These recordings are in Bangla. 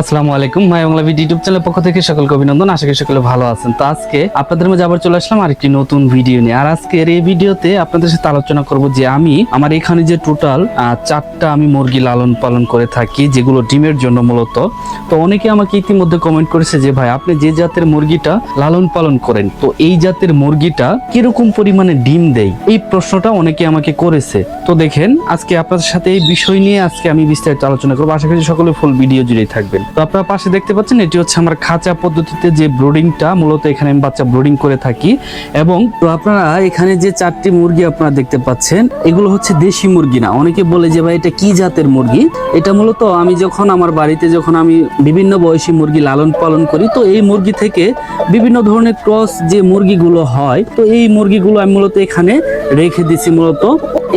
আসসালামু আলাইকুম। মাই বাংলা ভিডিও ইউটিউব চ্যানেলের পক্ষ থেকে সকলকে অভিনন্দন। আশা করি সকলে ভালো আছেন। তো আজকে আপনাদের মাঝে আবার চলে আসলাম আরেকটি নতুন ভিডিও নিয়ে। আর আজকের এই ভিডিওতে আপনাদের সাথে আলোচনা করব যে আমি, আমার এখানে যে টোটাল চারটা আমি মুরগি লালন পালন করে থাকি, যেগুলো ডিমের জন্য মূলত। তো অনেকে আমাকে ইতিমধ্যে কমেন্ট করেছে যে, ভাই, আপনি যে জাতের মুরগিটা লালন পালন করেন, তো এই জাতের মুরগিটা কীরকম পরিমাণে ডিম দেয়? এই প্রশ্নটা অনেকে আমাকে করেছে। তো দেখেন, আজকে আপনাদের সাথে এই বিষয় নিয়ে আজকে আমি বিস্তারিত আলোচনা করব। আশা করি সকলে ফুল ভিডিও জুড়েই থাকবেন। তো আপনারা পাশে দেখতে পাচ্ছেন, এটি হচ্ছে আমার খাঁচা পদ্ধতিতে যে ব্রোডিংটা, মূলত এখানে আমি বাচ্চা ব্রোডিং করে থাকি। এবং তো আপনারা এখানে যে চারটি মুরগি আপনারা দেখতে পাচ্ছেন, এগুলো হচ্ছে দেশি মুরগি না। অনেকে বলে যে, ভাই, এটা কি জাতের মুরগি? এটা মূলত আমি যখন আমার বাড়িতে যখন আমি বিভিন্ন বয়সী মুরগি লালন পালন করি, তো এই মুরগি থেকে বিভিন্ন ধরনের ক্রস যে মুরগিগুলো হয়, তো এই মুরগিগুলো আমি মূলত এখানে রেখে দিছি মূলত।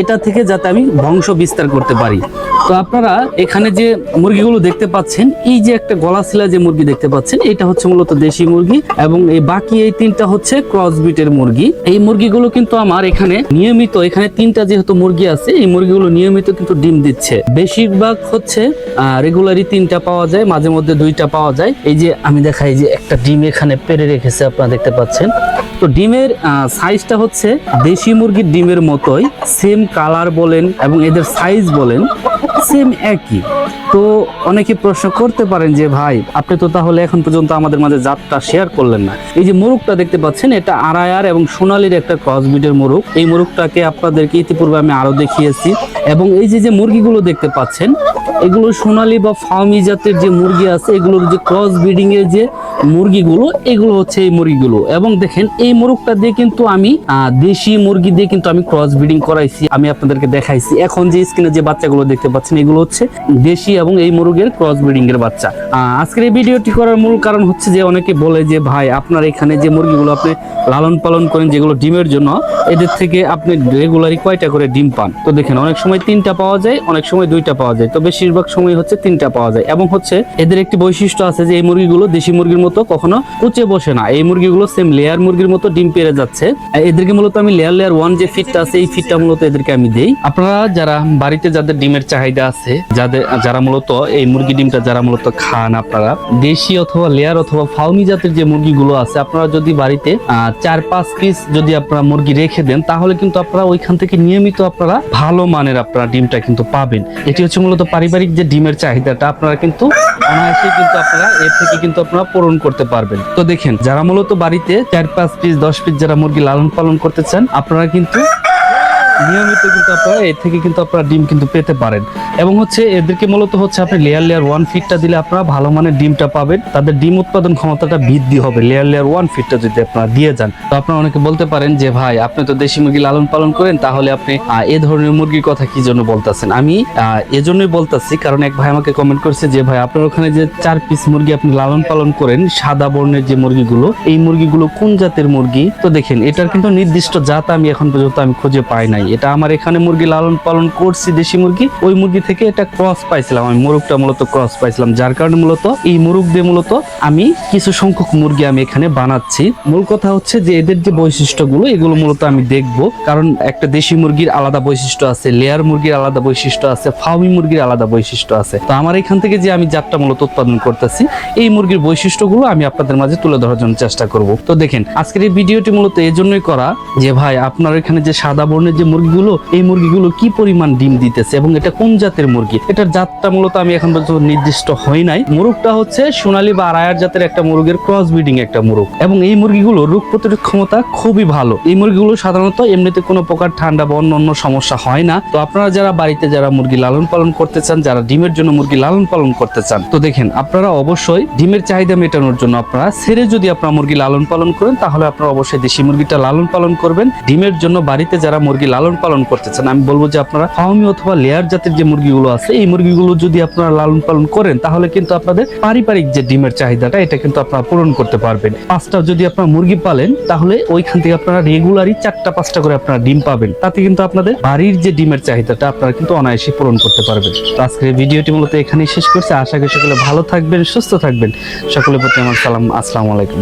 এটা থেকে যাতে আমি বংশ বিস্তার করতে পারি। তো আপনারা এখানে যে মুরগিগুলো দেখতে পাচ্ছেন, এই যে একটা গলাশিলা যে মুরগি দেখতে পাচ্ছেন, এটা হচ্ছে মূলত দেশি মুরগি এবং এই বাকি এই তিনটা হচ্ছে ক্রস বিটের মুরগি। এই মুরগিগুলো কিন্তু আমার এখানে নিয়মিত, এখানে তিনটা যেহেতু মুরগি আছে, এই মুরগিগুলো নিয়মিত কিন্তু ডিম দিচ্ছে। বেশিরভাগ হচ্ছে রেগুলারই তিনটা পাওয়া যায়, মাঝে মধ্যে দুইটা পাওয়া যায়। এই যে আমি দেখাই যে একটা ডিম এখানে পেরে রেখেছে, আপনারা দেখতে পাচ্ছেন। তো ডিমের সাইজটা হচ্ছে দেশি মুরগির ডিমের মতোই সেম কালার বলেন এবং এদের সাইজ বলেন। সেম একই। তো অনেকে প্রশ্ন করতে পারেন যে, ভাই, আপনি তো তাহলে এখন পর্যন্ত আমাদের মাঝে জাতটা শেয়ার করলেন না। এই যে মোরগটা দেখতে পাচ্ছেন, এটা আড়ায়ার এবং সোনালির একটা ক্রসবিটের মোরগ। এই মোরগটাকে আপনাদেরকে ইতিপূর্বে আমি আরও দেখিয়েছি। এবং এই যে যে মুরগিগুলো দেখতে পাচ্ছেন, এগুলো সোনালি বা ফার্মি জাতের যে মুরগি আছে, এগুলোর যে ক্রস ব্রিডিং এর যে মুরগিগুলো, এগুলো হচ্ছে এই মুরগিগুলো। এবং দেখেন, এই মোরগটা দিয়ে কিন্তু আমি দেশি মুরগি দিয়ে কিন্তু আমি ক্রস ব্রিডিং করাইছি, আমি আপনাদেরকে দেখাইছি। এখন যে স্ক্রিনে যে বাচ্চাগুলো দেখতে পাচ্ছেন এগুলো হচ্ছে দেশি এবং এই মুরগের ক্রস ব্রিডিং এর বাচ্চা। আজকের এই ভিডিওটি করার মূল কারণ হচ্ছে যে অনেকে বলে যে, ভাই, আপনার এখানে যে মুরগিগুলো আপনি লালন পালন করেন যেগুলো ডিমের জন্য, এদের থেকে আপনি রেগুলারই কয়টা করে ডিম পান? তো দেখেন, অনেক সময় তিনটা পাওয়া যায়, অনেক সময় দুইটা পাওয়া যায়। তো বেশিরভাগ সময় হচ্ছে তিনটা পাওয়া যায়। এবং হচ্ছে এদের একটি বৈশিষ্ট্য আছে যে, এই মুরগিগুলো দেশি মুরগির মতো কখনো কুচে বসে না। এই মুরগিগুলো সেম লেয়ার মুরগির মতো ডিম পেরে যাচ্ছে। এদেরকে মূলত আমি লেয়ার লেয়ার ওয়ান যে ফিটটা আছে, এই ফিটটা মূলত এদেরকে আমি দেই। আপনারা যারা বাড়িতে যাদের ডিমের চাহিদা আছে, যাদের, যারা মূলত এই মুরগি ডিমটা যারা মূলত খান আপনারা, দেশি অথবা লেয়ার অথবা ফাউমি জাতের যে মুরগিগুলো আছে, আপনারা যদি বাড়িতে চার পাঁচ পিস যদি আপনারা মুরগি রেখে দেন, তাহলে কিন্তু আপনারা ওইখান থেকে নিয়মিত আপনারা ভালো মানের আপনারা ডিমটা কিন্তু পাবেন। এটি হচ্ছে মূলত পারিবারিক যে ডিমের চাহিদাটা, আপনারা কিন্তু অনায়াসে কিন্তু আপনারা এর থেকে কিন্তু আপনারা পূরণ করতে পারবেন। তো দেখেন, যারা মূলত বাড়িতে চার পাঁচ পিস দশ পিস যারা মুরগি লালন পালন করতে চান, আপনারা কিন্তু নিয়মিত কিন্তু আপনারা এর থেকে কিন্তু আপনারা ডিম কিন্তু পেতে পারেন। এবং হচ্ছে এদেরকে মূলত হচ্ছে আপনি লেয়ার লেয়ার ওয়ান ফিটটা দিলে আপনারা ভালো মানের ডিমটা পাবেন। তাদের ডিম উৎপাদন ক্ষমতাটা বৃদ্ধি হবে লেয়ার লেয়ার ওয়ান ফিটটা যদি আপনারা দিয়ে যান। তো আপনারা অনেকে বলতে পারেন যে, ভাই, আপনি তো দেশি মুরগি লালন পালন করেন, তাহলে আপনি এ ধরনের মুরগির কথা কি জন্য বলতেছেন? আমি এজন্যই বলতাছি, কারণ এক ভাই আমাকে কমেন্ট করেছে যে, ভাই, আপনার ওখানে যে চার পিস মুরগি আপনি লালন পালন করেন, সাদা বর্ণের যে মুরগিগুলো, এই মুরগিগুলো কোন জাতের মুরগি? তো দেখেন, এটার কিন্তু নির্দিষ্ট জাত আমি এখন পর্যন্ত আমি খুঁজে পাই নাই। এটা আমার এখানে মুরগি লালন পালন করছি, দেশি মুরগি। ওই মুরগি থেকে এটা ক্রস পাইছিলাম আমি, মোরগটা মূলত ক্রস পাইছিলাম। যার কারণে মূলত এই মুরগ দিয়ে মূলত আমি কিছু সংখ্যক মুরগি আমি এখানে বানাচ্ছি। মূল কথা হচ্ছে যে এদের যে বৈশিষ্ট্যগুলো, এগুলো মূলত আমি দেখব। কারণ একটা দেশি মুরগির আলাদা বৈশিষ্ট্য আছে, লেয়ার মুরগির আলাদা বৈশিষ্ট্য আছে, ফাউমি মুরগির আলাদা বৈশিষ্ট্য আছে। তো আমার এখান থেকে যে আমি জাতটা মূলত উৎপাদন করতেছি, এই মুরগির বৈশিষ্ট্যগুলো আমি আপনাদের মাঝে তুলে ধরার জন্য চেষ্টা করব। তো দেখেন, আজকের এই ভিডিওটি মূলত এই জন্যই করা যে, ভাই, আপনার এখানে যে সাদা বর্ণের যে মুরগিগুলো, এই মুরগিগুলো কি পরিমাণ ডিম দিতেছে এবং এটা কোন জাতের মুরগি? এটার জাতটা মূলত আমি এখন পর্যন্ত নির্দিষ্ট হই নাই। মুরগটা হচ্ছে সোনালী বা আড়ায়ার জাতের একটা মুরগের ক্রস ব্রিডিং একটা মুরগ। এবং এই মুরগিগুলো রোগ প্রতিরোধ ক্ষমতা খুবই ভালো। এই মুরগিগুলো সাধারণত এমনিতে কোনো প্রকার ঠান্ডা বা অন্য সমস্যা হয় না। তো আপনারা যারা বাড়িতে যারা মুরগি লালন পালন করতে চান, যারা ডিমের জন্য মুরগি লালন পালন করতে চান, তো দেখেন, আপনারা অবশ্যই ডিমের চাহিদা মেটানোর জন্য আপনারা ছেড়ে যদি আপনারা মুরগি লালন পালন করেন, তাহলে আপনারা অবশ্যই দেশি মুরগিটা লালন পালন করবেন। ডিমের জন্য বাড়িতে যারা মুরগি লালন পালন করতে চান আমি বলব যে আপনারা ফার্মি অথবা লেয়ার জাতের যে মুরগিগুলো আছে, এই মুরগিগুলো যদি আপনারা লালন পালন করেন, তাহলে কিন্তু আপনাদের পারিবারিক যে ডিমের চাহিদাটা, এটা কিন্তু আপনারা পূরণ করতে পারবেন। পাঁচটা যদি আপনারা মুরগি পালেন, তাহলে ওইখান থেকে আপনারা রেগুলারই চারটা, পাঁচটা করে আপনারা ডিম পাবেন। তাতে কিন্তু আপনাদের বাড়ির যে ডিমের চাহিদাটা, আপনারা কিন্তু অনায়াসে পূরণ করতে পারবেন। তো আজকের ভিডিওটি মূলত এখানেই শেষ করছি। আশা করি সকলে ভালো থাকবেন, সুস্থ থাকবেন। সকলের প্রতি আমার সালাম, আসসালামু আলাইকুম।